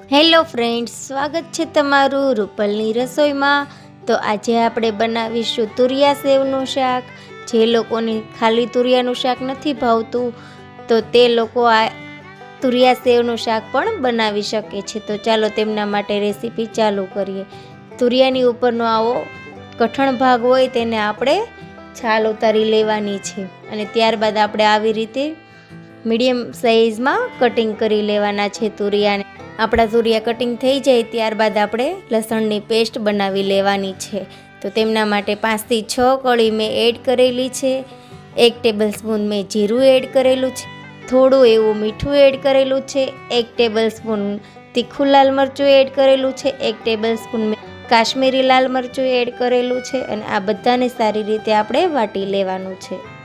Hello friends, સ્વાગત છે તમારું રૂપલની રસોઈમાં. તો આજે આપણે બનાવીશું તુરિયા સેવનું શાક. જે લોકોને ખાલી તુરિયાનું શાક નથી ભાવતું, તો તે લોકો આ તુરિયા સેવનું શાક પણ બનાવી શકે છે. તો ચાલો તેમના માટે રેસીપી ચાલુ કરીએ. તુરિયાની ઉપરનો આવો કઠણ ભાગ હોય તેને આપણે છાલ ઉતારી લેવાની છે અને ત્યારબાદ આપણે આવી રીતે મીડિયમ સાઇઝમાં કટિંગ કરી લેવાના છે તુરિયાને. આપણા તુરિયા કટિંગ થઈ જાય ત્યારબાદ આપણે લસણની પેસ્ટ બનાવી લેવાની છે. તો તેમના માટે પાંચથી છ કળી મેં એડ કરેલી છે. એક ટેબલ સ્પૂન મેં જીરું એડ કરેલું છે. થોડું એવું મીઠું એડ કરેલું છે. એક ટેબલ સ્પૂન તીખું લાલ મરચું એડ કરેલું છે. એક ટેબલ સ્પૂન મેં કાશ્મીરી લાલ મરચું એડ કરેલું છે. અને આ બધાને સારી રીતે આપણે વાટી લેવાનું છે.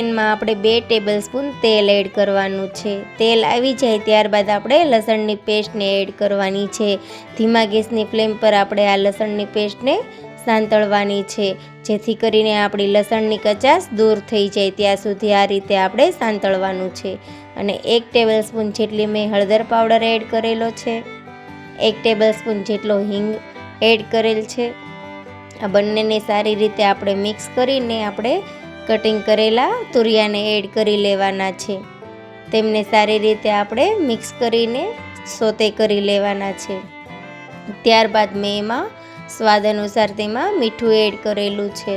એમાં આપણે બે ટેબલ સ્પૂન તેલ એડ કરવાનું છે. તેલ આવી જાય ત્યારબાદ આપણે લસણની પેસ્ટને એડ કરવાની છે. ધીમા ગેસની ફ્લેમ પર આપણે આ લસણની પેસ્ટને સાંતળવાની છે. જેથી કરીને આપણી લસણની કચાશ દૂર થઈ જાય ત્યાં સુધી આ રીતે આપણે સાંતળવાનું છે. અને એક ટેબલ સ્પૂન જેટલી મેં હળદર પાવડર એડ કરેલો છે. એક ટેબલ સ્પૂન જેટલો હિંગ એડ કરેલ છે. આ બંનેને સારી રીતે આપણે મિક્સ કરીને આપણે કટિંગ કરેલા, તુરિયાને એડ કરી લેવાના છે. તેમને સારી રીતે આપણે મિક્સ કરીને સોતે કરી લેવાના છે. ત્યારબાદ મેં એમાં સ્વાદ અનુસાર તેમાં મીઠું એડ કરેલું છે.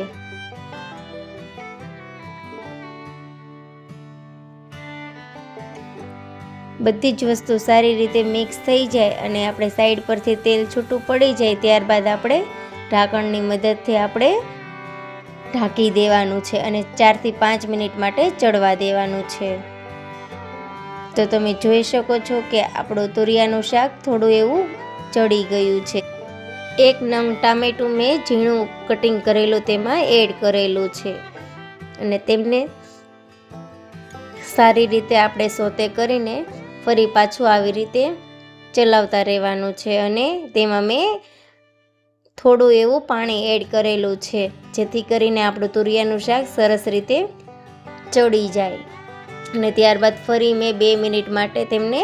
બધી જ વસ્તુ સારી રીતે મિક્સ થઈ જાય અને આપણે સાઈડ પરથી તેલ છૂટું પડી જાય, ત્યારબાદ આપણે ઢાંકણની મદદથી આપણે ઢાંકી દેવાનું છે અને ચારથી પાંચ મિનિટ માટે ચડવા દેવાનું છે. તો તમે જોઈ શકો છો કે આપણું તુરિયાનું શાક થોડું એવું ચડી ગયું છે. એક નંગ ટામેટું મેં ઝીણું કટિંગ કરેલું તેમાં એડ કરેલું છે. અને તેમને સારી રીતે આપણે સોતે કરીને ફરી પાછું આવી રીતે ચલાવતા રહેવાનું છે અને તેમાં મેં થોડું એવું પાણી એડ કરેલું છે, જેથી કરીને આપણું તુરિયાનું શાક સરસ રીતે ચડી જાય. અને ત્યારબાદ ફરી મેં બે મિનિટ માટે તેમને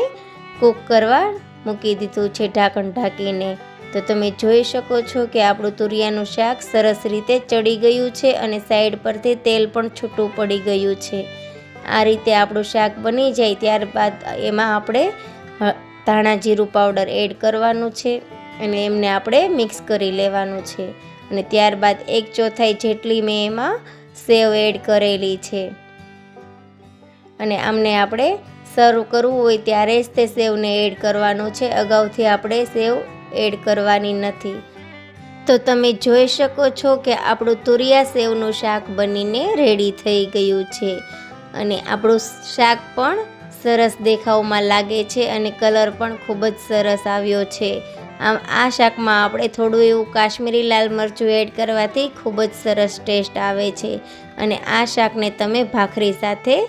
કૂક કરવા મૂકી દીધું છે, ઢાંકણ ઢાંકીને. તો તમે જોઈ શકો છો કે આપણું તુરિયાનું શાક સરસ રીતે ચડી ગયું છે અને સાઈડ પરથી તેલ પણ છૂટું પડી ગયું છે. આ રીતે આપણું શાક બની જાય ત્યારબાદ એમાં આપણે ધાણા જીરું પાવડર એડ કરવાનું છે. અને એમને આપણે મિક્સ કરી લેવાનું છે. અને ત્યારબાદ એક ચોથાઈ જેટલી મેં એમાં સેવ એડ કરેલી છે. અને આમને આપણે સર્વ કરવું હોય ત્યારે જ તે સેવને એડ કરવાનું છે. અગાઉથી આપણે સેવ એડ કરવાની નથી. તો તમે જોઈ શકો છો કે આપણું તુરિયા સેવનું શાક બનીને રેડી થઈ ગયું છે. અને આપણું શાક પણ સરસ દેખાવમાં લાગે છે અને કલર પણ ખૂબ જ સરસ આવ્યો છે. આમ આ શાકમાં આપણે થોડું એવું કાશ્મીરી લાલ મરચું એડ કરવાથી ખૂબ જ સરસ ટેસ્ટ આવે છે. અને આ શાકને તમે ભાખરી સાથે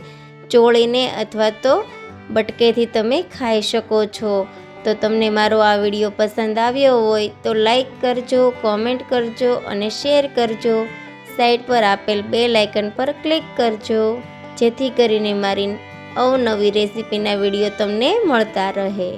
ચોળીને અથવા તો બટકેથી તમે ખાઈ શકો છો. તો તમને મારો આ વીડિયો પસંદ આવ્યો હોય તો લાઈક કરજો કોમેન્ટ કરજો અને શેર કરજો. સાઇટ પર આપેલ બે લાઇકન પર ક્લિક કરજો. જેથી કરીને મારી અવનવી રેસીપીના વીડિયો તમને મળતા રહે.